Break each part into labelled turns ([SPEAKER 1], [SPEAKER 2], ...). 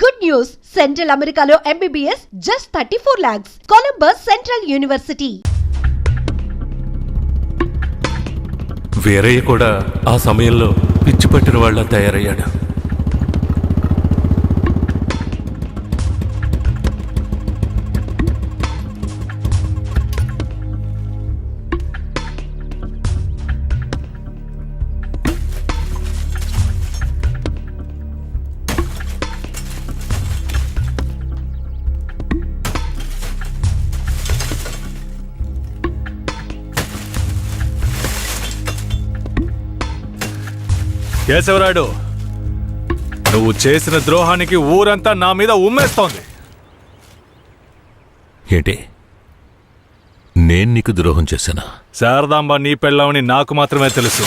[SPEAKER 1] Good news. Central అమెరికాలో MBBS just thirty four lakhs Columbus central
[SPEAKER 2] university వేరే కూడా ఆ సమయంలో పిచ్చి పట్టిన వాళ్ళ తయారయ్యాడు.
[SPEAKER 3] కేశవరాయుడు నువ్వు చేసిన ద్రోహానికి ఊరంతా నా మీద ఉమ్మేస్తోంది.
[SPEAKER 2] ఏంటి? నేను నీకు ద్రోహం చేశానా?
[SPEAKER 3] శారదాంబ నీ పెళ్ళామని నాకు మాత్రమే తెలుసు.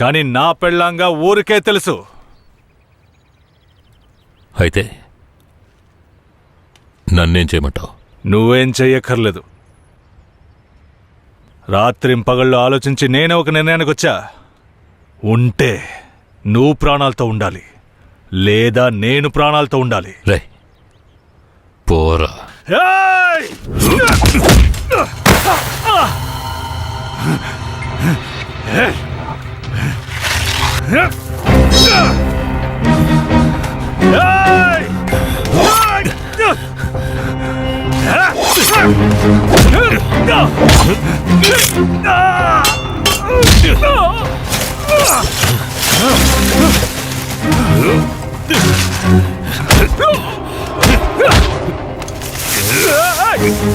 [SPEAKER 3] కానీ నా పెళ్ళాంగా ఊరికే తెలుసు.
[SPEAKER 2] అయితే నన్నేం చేయమంటావు?
[SPEAKER 3] నువ్వేం చెయ్యక్కర్లేదు. రాత్రింపగళ్ళు ఆలోచించి నేనే ఒక నిర్ణయానికి వచ్చా ఉంటే నువ్వు ప్రాణాలతో ఉండాలి లేదా నేను ప్రాణాలతో ఉండాలి.
[SPEAKER 2] రే పోరా.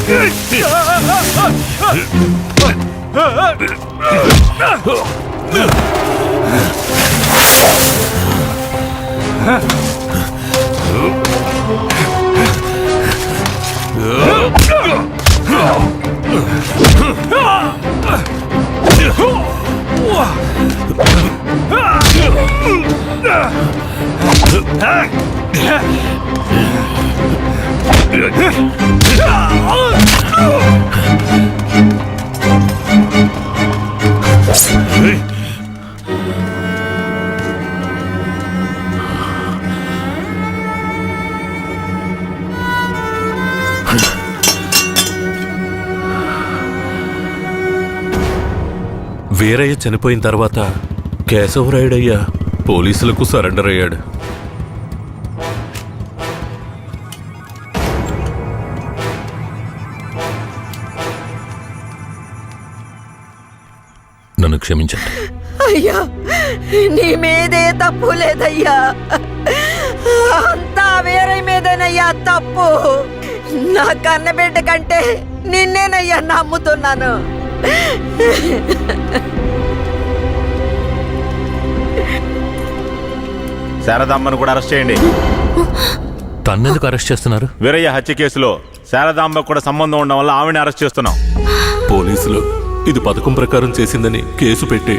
[SPEAKER 3] ఏయ్! ఏయ్!
[SPEAKER 2] వీరయ్య చనిపోయిన తర్వాత కేశవరాయుడయ్య పోలీసులకు సరెండర్ అయ్యాడు. నన్ను క్షమించండి.
[SPEAKER 4] అయ్యా నీ మీదే తప్పు లేదయ్యా. అంతా వేరే మీదేనయ్యా తప్పు. నా కన్నబిడ్డ కంటే నిన్నేనయ్యా నమ్ముతున్నాను.
[SPEAKER 5] శారదాంబను కూడా అరెస్ట్ చేయండి.
[SPEAKER 2] తన్నెందుకు అరెస్ట్ చేస్తున్నారు?
[SPEAKER 5] వీరయ్య హత్య కేసులో శారదాంబ కూడా సంబంధం ఉండడం వల్ల ఆవిడని అరెస్ట్ చేస్తున్నాం.
[SPEAKER 2] పోలీసులు ఇది పథకం ప్రకారం చేసిందని కేసు పెట్టి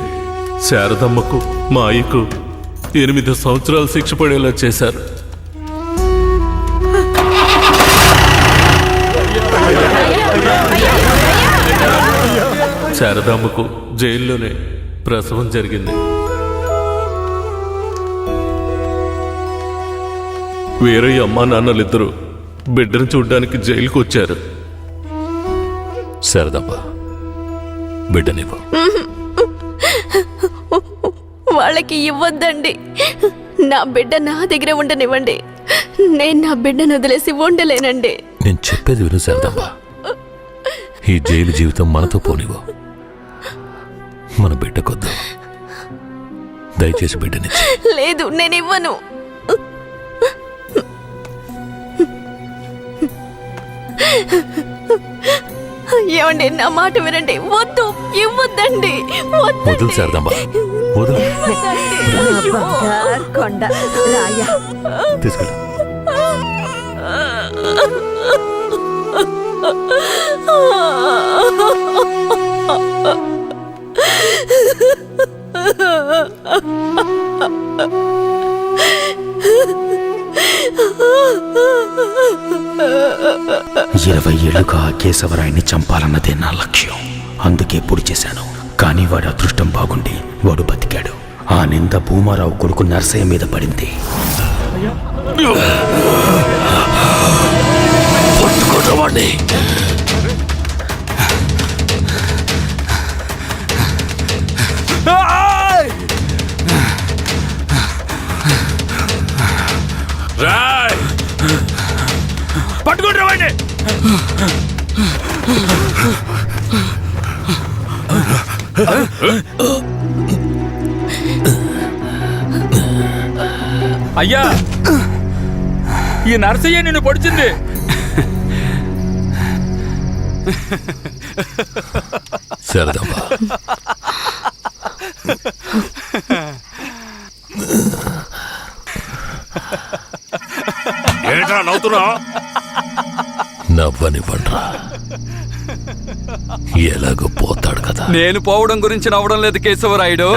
[SPEAKER 2] శారదమ్మకు మా అయ్యకు ఎనిమిది సంవత్సరాలు శిక్ష పడేలా చేశారు. శారదమ్మకు జైల్లోనే ప్రసవం జరిగింది. వేరే అమ్మా నాన్నలిద్దరూ బిడ్డను చూడ్డానికి జైలుకు వచ్చారు. శారదమ్మ బిడ్డనివ్వు.
[SPEAKER 6] వాళ్ళకి ఇవ్వద్దండి. నా బిడ్డ నా దగ్గర ఉండనివ్వండి. నేను నా బిడ్డను వదిలేసి ఉండలేనండి.
[SPEAKER 2] నేను చెప్పేది విను శారదమ్మ ఈ జైలు జీవితం మనతో పోనివ్వు. మన బిడ్డకొద్దు. దయచేసి బిడ్డనిచ్చి.
[SPEAKER 6] లేదు నేను ఇవ్వను. ఏమండి నా మాట వినండి. వద్దు ఇవ్వద్దండి. వద్దండి.
[SPEAKER 2] శారదమ్మ వదులు
[SPEAKER 4] కొండ రాయా.
[SPEAKER 7] ఇరవై ఏళ్ళుగా కేశవరాయన్ని చంపాలన్నదే నా లక్ష్యం. అందుకే పొడి చేశాను. కానీ వాడు అదృష్టం బాగుండి వాడు బతికాడు. ఆ నింద భూమారావు కొడుకు నర్సయ్య మీద పడింది.
[SPEAKER 8] పట్టుకోటవాడిని
[SPEAKER 2] రాయ్! పట్టుకోండి వాడిని!
[SPEAKER 9] అయ్యా! ఈ నర్సయ్య నిన్ను పొడిచింది.
[SPEAKER 8] సరదమ్మా.
[SPEAKER 2] ఏంట్రా నవ్వుతున్నా.
[SPEAKER 8] నవ్వనివ్వండ్రా. ఎలాగో పోతాడు కదా.
[SPEAKER 9] నేను పోవడం గురించి నవ్వడం లేదు కేశవరాయుడు.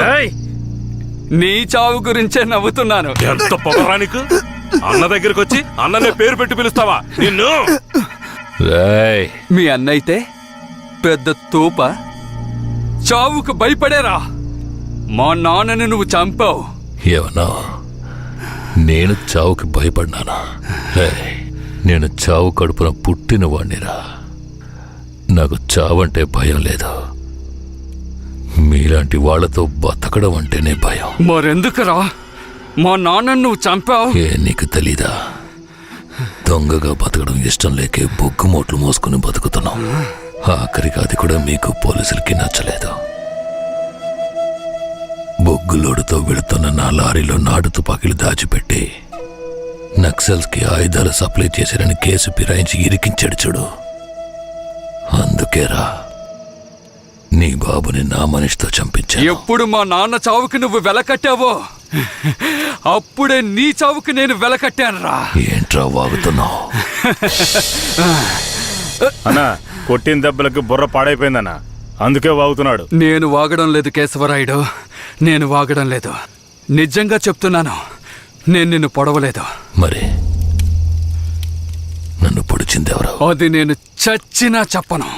[SPEAKER 9] నీ చావు గురించే నవ్వుతున్నాను.
[SPEAKER 2] ఎంత పొగరానికి అన్న దగ్గరికి వచ్చి అన్ననే పేరు పెట్టి పిలుస్తావా? నిన్ను!
[SPEAKER 9] మీ అన్నయితే పెద్ద తూప. చావుకు భయపడేరా. మా నాన్నని నువ్వు చంపావు.
[SPEAKER 8] ఏమన్నా? నేను చావుకి భయపడ్డానా? నేను చావు కడుపున పుట్టిన వాణ్ణిరా నాకు చావంటే భయం లేదు. మీలాంటి వాళ్ళతో బతకడం అంటేనే భయం.
[SPEAKER 9] మరెందుకురా? మా నాన్నని నువ్వు చంపావు?
[SPEAKER 8] ఏ నీకు తెలీదా? దొంగగా బతకడం ఇష్టం లేకే బొగ్గు మోట్లు మోసుకుని బతుకుతున్నాం ఆఖరికి అది కూడా మీకు పోలీసులకి నచ్చలేదు. బొగ్గులోడుతో వెళుతున్న నా లారీలో నాటు తుపాకీలు దాచిపెట్టి నక్సల్స్కి ఆయుధాలు సప్లై చేశారని కేసు ఫిరాయించి ఇరికించాడు చూడు. అందుకేరా నీ బాబుని నా మనిషితో చంపించాను.
[SPEAKER 9] ఎప్పుడు మా నాన్న చావుకి నువ్వు వెలకట్టావో? అప్పుడే నీ చావుకి నేను వెలకట్టానురా.
[SPEAKER 8] ఏంట్రా వాగుతున్నావు?
[SPEAKER 5] అన్న కొట్టిన దెబ్బలకి బుర్ర పాడైపోయిందన్న. అందుకే వాగుతున్నాడు.
[SPEAKER 9] నేను వాగడం లేదు కేశవరాయుడు. నేను వాగడం లేదు. నిజంగా చెప్తున్నాను. నేను నిన్ను పొడవలేదు.
[SPEAKER 8] మరి నన్ను పొడిచిందెవరు
[SPEAKER 9] అది నేను చచ్చినా చెప్పను.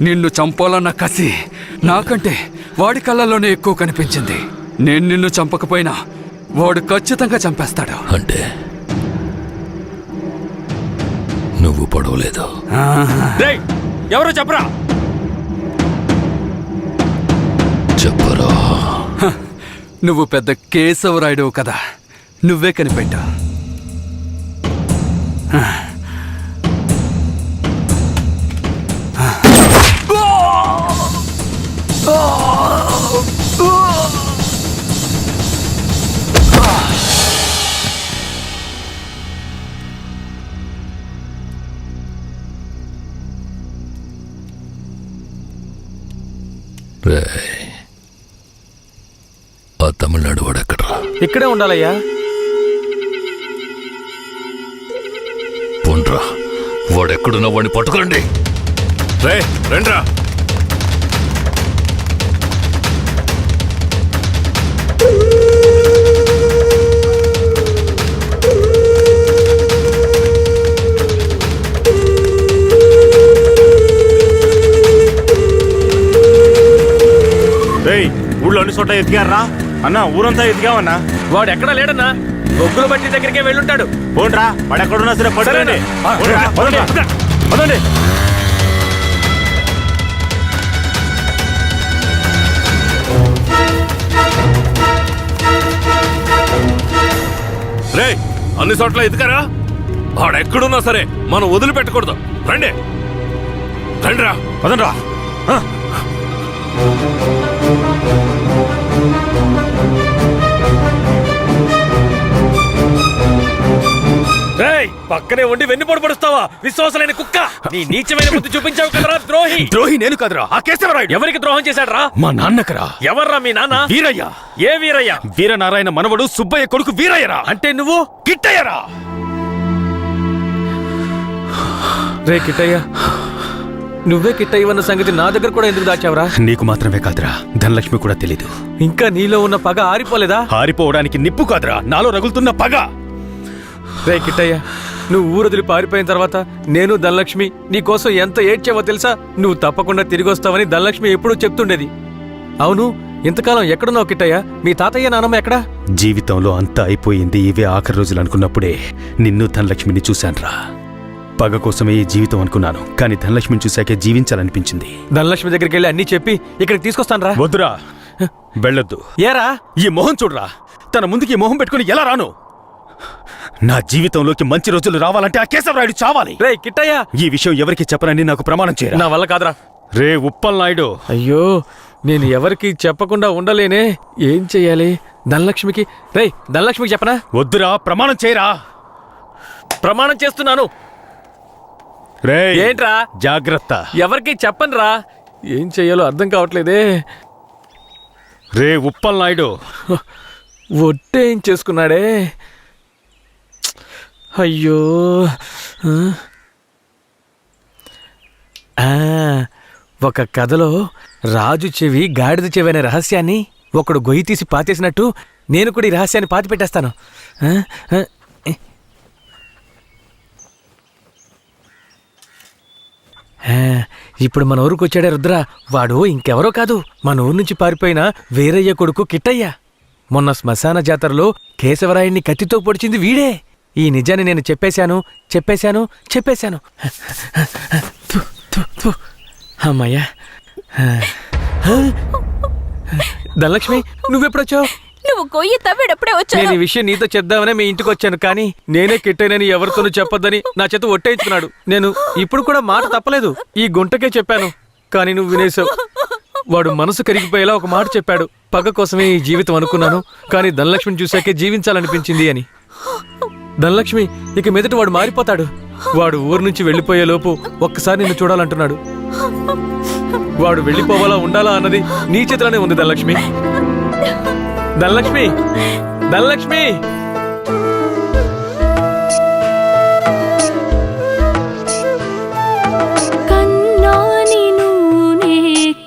[SPEAKER 9] నిన్ను చంపాలన్న కసి నాకంటే వాడి కళ్ళలోనే ఎక్కువ కనిపించింది. నేను నిన్ను చంపకపోయినా వాడు ఖచ్చితంగా చంపేస్తాడు.
[SPEAKER 8] అంటే నువ్వు పొడవలేదు.
[SPEAKER 9] ఎవరు చెప్పరా?
[SPEAKER 8] చెప్పరా?
[SPEAKER 9] నువ్వు పెద్ద కేశవరాయుడు కదా. నువ్వే కనిపెట్టా.
[SPEAKER 8] ఆ తమిళనాడు
[SPEAKER 10] ఇక్కడే ఉండాలయ్యా
[SPEAKER 8] వాడెక్కడున్నా వాడిని పట్టుకురండి.
[SPEAKER 2] రే రండ్రా.
[SPEAKER 5] రేయ్ ఊళ్ళో అన్ని చోట్ల ఎదిగారా అన్న ఊరంతా ఎదిగామన్నా
[SPEAKER 10] వాడు ఎక్కడా లేడన్నా? బొగ్గుల బట్టి దగ్గరికే వెళ్ళుంటాడు.
[SPEAKER 5] పోండ్రా వాడు ఎక్కడున్నా సరే పట్టుకోండి.
[SPEAKER 10] ఆ,
[SPEAKER 5] పోండ్రా,
[SPEAKER 10] పదండి,
[SPEAKER 2] రే అన్ని చోట్ల ఎదుకరా వాడెక్కడున్నా సరే మనం వదిలిపెట్టకూడదు. రండి. రండిరా.
[SPEAKER 5] పదండ్రా.
[SPEAKER 10] పక్కనే ఉండి వెన్ను పొడి పడుస్తావా కుక్క. నీ నీచమైన బుద్ధి చూపించావు కదరా ద్రోహి.
[SPEAKER 5] ద్రోహి నేను కాదురా ఆ కేశవరాయుడు.
[SPEAKER 10] ఎవరికి ద్రోహం చేశాడ్రా?
[SPEAKER 5] మా నాన్నకరా.
[SPEAKER 10] ఎవర్రా మీ నాన్న?
[SPEAKER 5] వీరయ్య.
[SPEAKER 10] ఏ వీరయ్య?
[SPEAKER 5] వీరనారాయణ మనవడు సుబ్బయ్య కొడుకు వీరయ్యరా.
[SPEAKER 10] అంటే నువ్వు?
[SPEAKER 5] కిట్టయ్యరా.
[SPEAKER 10] రే కిట్టయ్య నువ్వే కిట్టయ్య అన్న సంగతి నా దగ్గర కూడా ఎందుకు దాచావురా?
[SPEAKER 5] నీకు మాత్రమే కాదురా ధనలక్ష్మి కూడా తెలీదు.
[SPEAKER 10] ఇంకా నీలో ఉన్న పగ ఆరిపోలేదా?
[SPEAKER 5] పారిపోవడానికి నిప్పు కాదురా నాలో రగులుతున్న పగ.
[SPEAKER 10] రే కిట్టయ్య నువ్వు ఊరొదిలి పారిపోయిన తర్వాత నేను ధనలక్ష్మి నీకోసం ఎంత ఏడ్చావో తెలుసా? నువ్వు తప్పకుండా తిరిగి వస్తావని ధనలక్ష్మి ఎప్పుడూ చెప్తుండేది. అవును ఇంతకాలం ఎక్కడున్నావు కిట్టయ్య? మీ తాతయ్య నానమ్మ ఎక్కడా?
[SPEAKER 7] జీవితంలో అంతా అయిపోయింది ఇవే ఆఖరి రోజులు అనుకున్నప్పుడే నిన్ను ధనలక్ష్మిని చూశానురా. పగ కోసమే ఈ జీవితం అనుకున్నాను కానీ ధనలక్ష్మిని చూశాకే జీవించాలనిపించింది.
[SPEAKER 10] ధనలక్ష్మి దగ్గరికి వెళ్ళి అన్నీ చెప్పి ఇక్కడికి తీసుకొస్తాను రా
[SPEAKER 7] వద్దురా వెళ్ళొద్దు.
[SPEAKER 10] ఏరా?
[SPEAKER 7] ఈ మొహం చూడరా తన ముందుకి మొహం పెట్టుకుని ఎలా రాను? నా జీవితంలోకి మంచి రోజులు రావాలంటే ఆ కేశవరాయుడు చావాలి.
[SPEAKER 10] రే కిట్టయ్య.
[SPEAKER 7] ఈ విషయం ఎవరికి చెప్పనని నాకు ప్రమాణం చేయరా?
[SPEAKER 10] నా వల్ల కాదురా.
[SPEAKER 7] రే ఉప్పల్ నాయుడు.
[SPEAKER 10] అయ్యో నేను ఎవరికి చెప్పకుండా ఉండలేనే? ఏం చెయ్యాలి? ధనలక్ష్మికి రేయ్ ధనలక్ష్మికి చెప్పనా?
[SPEAKER 7] వద్దురా ప్రమాణం చేయరా?
[SPEAKER 10] ప్రమాణం చేస్తున్నాను.
[SPEAKER 7] రే
[SPEAKER 10] ఏంట్రా?
[SPEAKER 7] జాగ్రత్త.
[SPEAKER 10] ఎవరికి చెప్పను రా ఏం చెయ్యాలో అర్థం కావట్లేదే.
[SPEAKER 7] రే ఉప్పల్ నాయుడు.
[SPEAKER 10] ఒట్టేం చేసుకున్నాడే? అయ్యో. ఒక కథలో రాజు చెవి గాడిద చెవి అనే రహస్యాన్ని ఒకడు గొయ్యి తీసి పాతేసినట్టు నేను కూడా ఈ రహస్యాన్ని పాతి పెట్టేస్తాను. ఇప్పుడు మన ఊరికి వచ్చాడే రుద్ర. వాడు ఇంకెవరో కాదు. మన ఊరు నుంచి పారిపోయిన వీరయ్య కొడుకు కిట్టయ్య. మొన్న శ్మశాన జాతరలో కేశవరాయుణ్ణి కత్తితో పొడిచింది వీడే. ఈ నిజాన్ని నేను చెప్పేశాను చెప్పేశాను చెప్పేశాను. అమ్మయ్యా. ధనలక్ష్మి నువ్వెప్పుడొచ్చావు?
[SPEAKER 11] నువ్వు గొయ్యి తవ్వేటప్పుడే
[SPEAKER 10] నేను
[SPEAKER 11] వచ్చాను
[SPEAKER 10] ఈ విషయం నీతో చెప్దామనే మీ ఇంటికి వచ్చాను కానీ నేనే కిట్టైనని ఎవరితోనూ చెప్పొద్దని నా చేత ఒట్టేయించుకున్నాడు. నేను ఇప్పుడు కూడా మాట తప్పలేదు. ఈ గుంటకే చెప్పాను కానీ నువ్వు వినేశావు. వాడు మనసు కరిగిపోయేలా ఒక మాట చెప్పాడు. పగ కోసమే ఈ జీవితం అనుకున్నాను కానీ ధనలక్ష్మిని చూశాకే జీవించాలనిపించింది అని. ధనలక్ష్మి ఇక మీదట వాడు మారిపోతాడు. వాడు ఊరు నుంచి వెళ్ళిపోయే లోపు ఒక్కసారి నిన్ను చూడాలంటున్నాడు. వాడు వెళ్ళిపోవాలా ఉండాలా అన్నది నీ చేతిలోనే ఉంది ధనలక్ష్మి. ధనలక్ష్మి ధనలక్ష్మి!
[SPEAKER 11] కన్నాని నూనె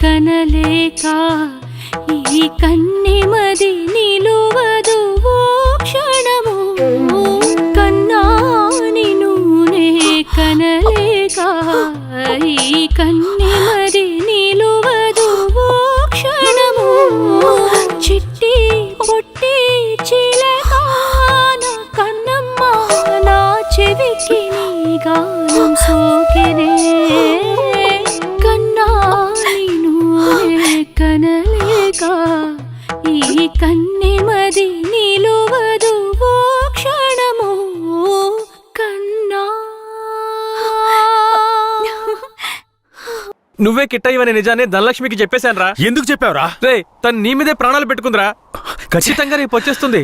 [SPEAKER 11] కనలేక ఈ కన్ నీ గానం సోకినే కన్నా కనలేక ఈ కన్నెమది నిలువదు ఓ క్షణము కన్నా
[SPEAKER 10] నువ్వే కిట్టయ్యవనే నిజాన్ని ధనలక్ష్మికి చెప్పేశాను రా
[SPEAKER 7] ఎందుకు చెప్పావురా?
[SPEAKER 10] రే తను నీ మీదే ప్రాణాలు పెట్టుకుందిరా. ఖచ్చితంగా రేపు వచ్చేస్తుంది.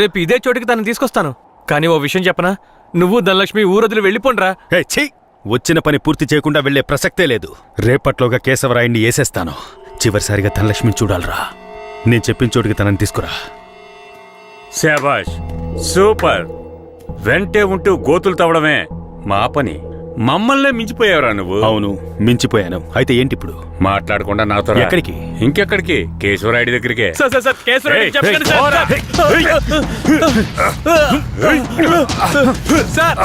[SPEAKER 10] రేపు ఇదే చోటికి తను తీసుకొస్తాను. కానీ ఓ విషయం చెప్పనా? నువ్వు ధనలక్ష్మి ఊరొదిలి వెళ్ళిపోండ్రా.
[SPEAKER 7] ఛీ! వచ్చిన పని పూర్తి చేయకుండా వెళ్ళే ప్రసక్తే లేదు. రేపట్లోగా కేశవరాయుణ్ణి వేసేస్తాను చివరిసారిగా ధనలక్ష్మిని చూడాలరా. నేను చెప్పిన చోటికి తనని తీసుకురా.
[SPEAKER 5] శాబాష్ సూపర్. వెంటే ఉంటూ గోతులు తవ్వడమే మా పని. మమ్మల్నే మించిపోయావురా నువ్వు.
[SPEAKER 7] అవును మించిపోయాను. అయితే ఏంటి ఇప్పుడు
[SPEAKER 5] మాట్లాడకుండా నాతో రా.
[SPEAKER 7] ఎక్కడికి?
[SPEAKER 5] ఇంకెక్కడికి? కేశవరాయుడి దగ్గరికే.
[SPEAKER 10] సార్ సార్ సార్ కేశవరావు
[SPEAKER 5] ఏయ్,
[SPEAKER 10] చెప్పండి
[SPEAKER 5] ఏయ్,
[SPEAKER 10] సార్
[SPEAKER 5] పోరా.
[SPEAKER 10] సార్.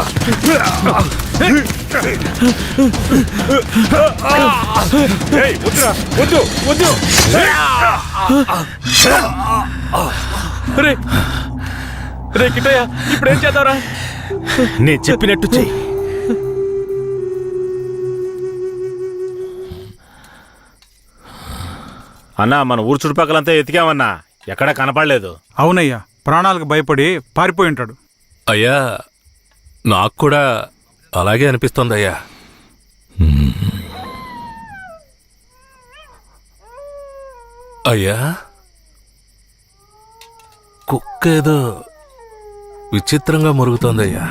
[SPEAKER 5] ఏయ్, వద్దురా, వద్దు వద్దు.
[SPEAKER 10] రే రే కిట్టయ్య ఇప్పుడు ఏం చేద్దాంరా?
[SPEAKER 7] నేను చెప్పినట్టు చెయ్యి.
[SPEAKER 5] అన్నా మన ఊరు చుట్టుపక్కలంతా ఎతికామన్నా. ఎక్కడా కనపడలేదు.
[SPEAKER 12] అవునయ్యా ప్రాణాలకు భయపడి పారిపోయి ఉంటాడు.
[SPEAKER 2] అయ్యా నాకు కూడా అలాగే అనిపిస్తోంది అయ్యా అయ్యా కుక్క ఏదో విచిత్రంగా మురుగుతోందయ్యా.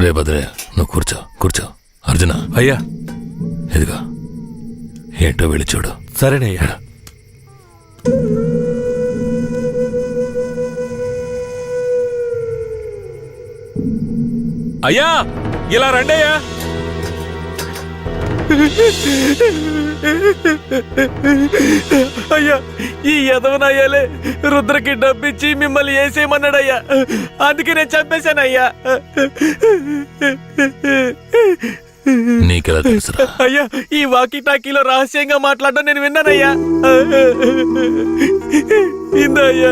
[SPEAKER 8] రే భద్రే నువ్వు కూర్చో కూర్చో. అర్జున.
[SPEAKER 2] అయ్యా.
[SPEAKER 8] ఇదిగో. ఏంటో వెళ్ళి చూడు.
[SPEAKER 2] సరేనయ్యా అయ్యా. ఇలా రండి అయ్యా
[SPEAKER 10] అయ్యా ఈ యదవనయ్యాలే రుద్రకి డబ్బిచ్చి మిమ్మల్ని వేసేయమన్నాడయ్యా అందుకే నేను చంపేశానయ్యా.
[SPEAKER 8] నీకెలా తెలుసురా?
[SPEAKER 13] అయ్యా ఈ వాకీ టాకీలో రహస్యంగా మాట్లాడడం నేను విన్నానయ్యా. ఇందయ్యా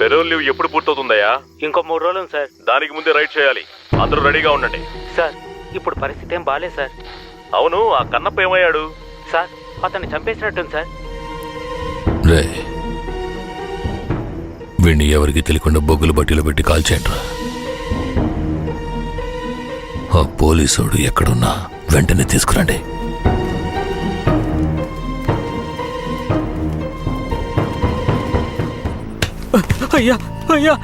[SPEAKER 14] పెరోల్ లీవ్ ఎప్పుడు పూర్తవుతుందయ్యా?
[SPEAKER 13] ఇంకో మూడు రోజులు సార్.
[SPEAKER 14] దానికి ముందే రైట్ చేయాలి. అందరూ రెడీగా ఉండండి.
[SPEAKER 13] సార్ ఇప్పుడు పరిస్థితి ఏం బాగాలేదు సార్.
[SPEAKER 14] అవును ఆ కన్నప్ప ఏమయ్యాడు?
[SPEAKER 13] సార్ అతన్ని చంపేసినట్టుంది సార్.
[SPEAKER 8] రే వీణ్ణి ఎవరికి తెలియకుండా బొగ్గులు బట్టీలో పెట్టి కాల్చేయండిరా ఆ పోలీసోడు ఎక్కడున్నా వెంటనే తీసుకురండి.
[SPEAKER 13] అయ్యా అయ్యా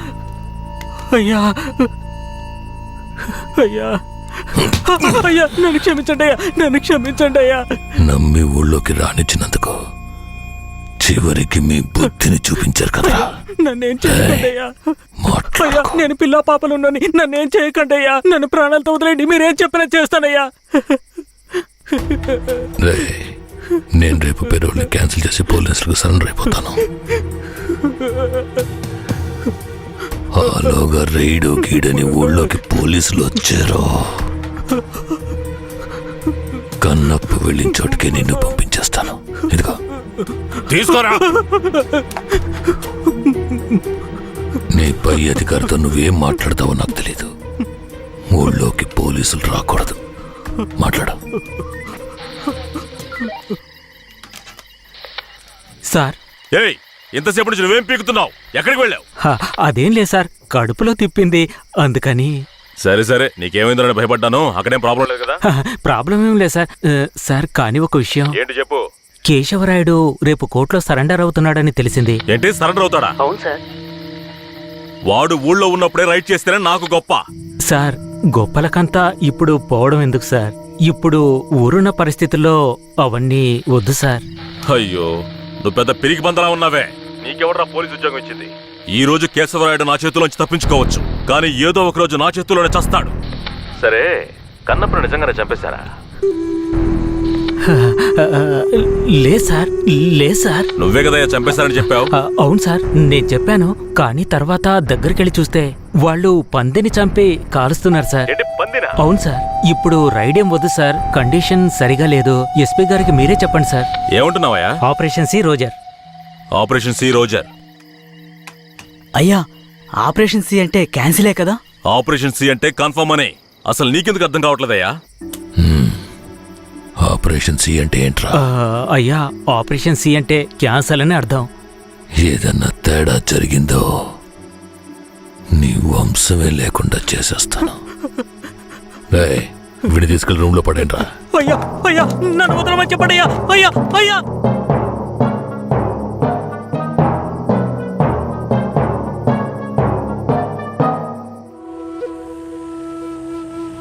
[SPEAKER 13] అయ్యా. అయ్యా. అయ్యా నన్ను క్షమించండి అయ్యా నన్ను క్షమించండి అయ్యా.
[SPEAKER 8] నమ్మి ఊళ్ళోకి రానిచ్చినందుకు చివరికి మీ బుద్ధిని చూపించారు కదరా
[SPEAKER 13] నన్నేం చేయకండి అయ్యా నేను పిల్ల పాపలు ఉన్నాను నన్నేం చేయకండి అయ్యా నన్ను ప్రాణాలతో వదిలేండి మీరేం చెప్పినా చేస్తానయ్యా.
[SPEAKER 8] నేను రేపు పెరోల్ని క్యాన్సిల్ చేసి పోలీసులకు సరెండర్ అయిపోతాను. ఆలోగా రైడు గీడని ఊళ్ళోకి పోలీసులు వచ్చారో. కన్నప్పు వెళ్ళిన చోటుకి నిన్ను పంపించేస్తాను. ఇదిగో.
[SPEAKER 14] తీసుకోరా.
[SPEAKER 8] నీ పై అధికారితో నువ్వేం మాట్లాడతావో నాకు తెలీదు. ఊళ్ళోకి పోలీసులు రాకూడదు. మాట్లాడు.
[SPEAKER 13] సార్.
[SPEAKER 14] ఏయ్ ఇంతసేపు నుంచి నువ్వేం పీకుతున్నావు? ఎక్కడికి వెళ్ళావు?
[SPEAKER 13] అదేం లేదు సార్. కడుపులో తిప్పింది. అందుకని.
[SPEAKER 14] సరే సరే. నీకేమైందని భయపడ్డాను. అక్కడేం ప్రాబ్లం లేదు కదా?
[SPEAKER 13] ప్రాబ్లం ఏం లేదు సార్. సార్ కానీ ఒక విషయం.
[SPEAKER 14] ఏంటి చెప్పు?
[SPEAKER 13] కేశవరాయుడు రేపు కోర్టులో సరెండర్ అవుతున్నాడని తెలిసింది.
[SPEAKER 14] ఏంటి? సరెండర్ అవుతాడా?
[SPEAKER 13] అవును సార్.
[SPEAKER 14] వాడు ఊళ్ళో ఉన్నప్పుడే రైట్ చేస్తేనే నాకు గొప్ప.
[SPEAKER 13] సార్ గొప్పలకంతా ఇప్పుడు పోవడం ఎందుకు సార్? ఇప్పుడు ఊరున్న పరిస్థితుల్లో అవన్నీ వద్దు సార్.
[SPEAKER 14] అయ్యో నువ్వు పెద్ద పిరికి బందలా ఉన్నావే. నీకెవడ్రా పోలీస్ ఉద్యోగం ఇచ్చింది? ఈ రోజు కేశవరాయుడు నా చేతిలోంచి తప్పించుకోవచ్చు. కానీ ఏదో ఒక రోజు నా చేతిలోనే చస్తాడు. సరే కన్నప్పుడు నిజంగానే చంపేశారా?
[SPEAKER 13] లే సార్ లే సార్.
[SPEAKER 14] నువ్వే కదా చంపేశారని చెప్పావు.
[SPEAKER 13] అవును సార్ నేను చెప్పాను కానీ తర్వాత దగ్గరికెళ్ళి చూస్తే వాళ్ళు పందిని చంపి కాలుస్తున్నారు సార్.
[SPEAKER 14] ఏంటి పందినా?
[SPEAKER 13] అవును సార్ ఇప్పుడు రైడేం వద్దు సార్ కండిషన్ సరిగా లేదు. ఎస్పీ గారికి మీరే చెప్పండి sir.
[SPEAKER 14] ఏమంటున్నావయ్యా?
[SPEAKER 13] Operation C roger.
[SPEAKER 14] Operation C roger.
[SPEAKER 15] అయ్యా ఆపరేషన్ సి అంటే క్యాన్సిలే కదా?
[SPEAKER 14] ఆపరేషన్ సి అంటే కన్ఫర్మ్ అనే. అసలు నీకెందుకు అర్థం కావట్లేదయ్యా?
[SPEAKER 8] ఆపరేషన్ సి అంటే ఏంట్రా?
[SPEAKER 13] ఆ, అయ్యా ఆపరేషన్ సి అంటే క్యాన్సర్ అని అర్థం.
[SPEAKER 8] ఏదన్నా తేడా జరిగిందో నీ వంశమే లేకుండా చేసేస్తాను. ఏయ్, వీడిని తీసుకెళ్ళి రూమ్లో పడేంట్రా
[SPEAKER 13] అయ్యా అయ్యా నన్ను వదలమని చెప్పండి అయ్యా అయ్యా అయ్యా.